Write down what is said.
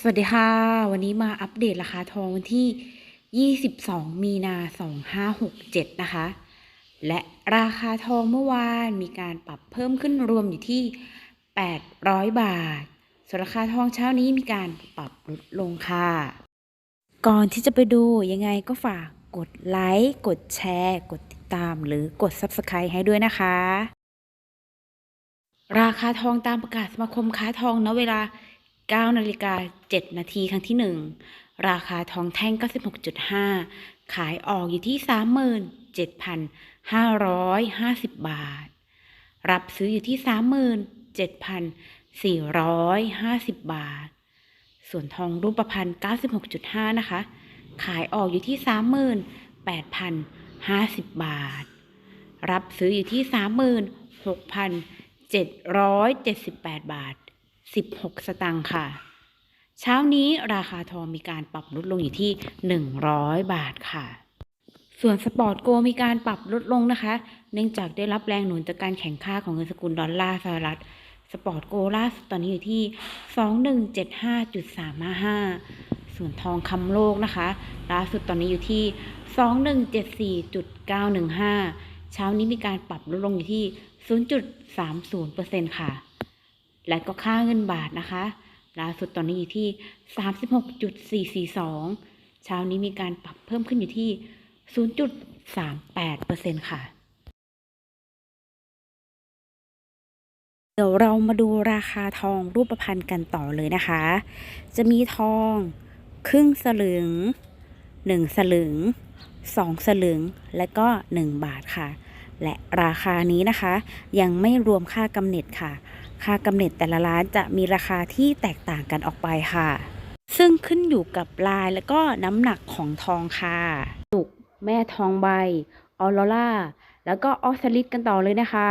สวัสดีค่ะ วันนี้มาอัปเดตราคาทองวันที่ 22 มีนา 2567 นะคะ และราคาทองเมื่อวานมีการปรับเพิ่มขึ้นรวมอยู่ที่ 800 บาท ส่วนราคาทองเช้านี้มีการปรับลดลงค่ะ ก่อนที่จะไปดูยังไงก็ฝากกดไลค์กดแชร์ กดติดตามหรือกด Subscribe ให้ด้วยนะคะ ราคาทองตามประกาศสมาคมค้าทองณเวลา 9นาฬิกา7นาทีครั้งที่ 1 ราคาทองแท่ง 96.5 ขายออกอยู่ที่ 37,550 บาท รับซื้ออยู่ที่ 37,450 บาท ส่วนทองรูปพรรณ96.5 นะคะ ขายออกอยู่ที่ 38,050 บาท รับซื้ออยู่ที่ 36,778 บาท 16 สตางค์ค่ะ เช้านี้ราคาทองมีการปรับลดลงอยู่ที่ 100 บาทค่ะ ส่วนสปอร์ตโกมีการปรับลดลงนะคะ เนื่องจากได้รับแรงหนุนจากการแข่งค่าของเงินสกุลดอลลาร์สหรัฐ สปอร์ตโกล่าสุดตอนนี้อยู่ที่ 2175.355 ส่วนทองคำโลกนะคะ ล่าสุดตอนนี้อยู่ที่ 2174.915 เช้านี้มีการปรับลดลงอยู่ที่ 0.30%ค่ะ และก็ค่าเงินบาทนะคะ ล่าสุดตอนนี้อยู่ที่ 36.442 เช้านี้มีการปรับเพิ่มขึ้นอยู่ที่ 0.38%ค่ะ เดี๋ยวเรามาดูราคาทองรูปพรรณกันต่อเลยนะคะ จะมีทองครึ่งสลึง 1 สลึง 2 สลึง และก็ 1 บาทค่ะ และราคานี้นะคะ ยังไม่รวมค่ากำเนิดค่ะ ค่ากำเนิดแต่ละร้านจะมีราคาที่แตกต่างกันออกไปค่ะ ซึ่งขึ้นอยู่กับลายและก็น้ำหนักของทองค่ะจุกแม่ทองใบออโรล่าแล้วก็ออสลิดกันต่อเลยนะคะ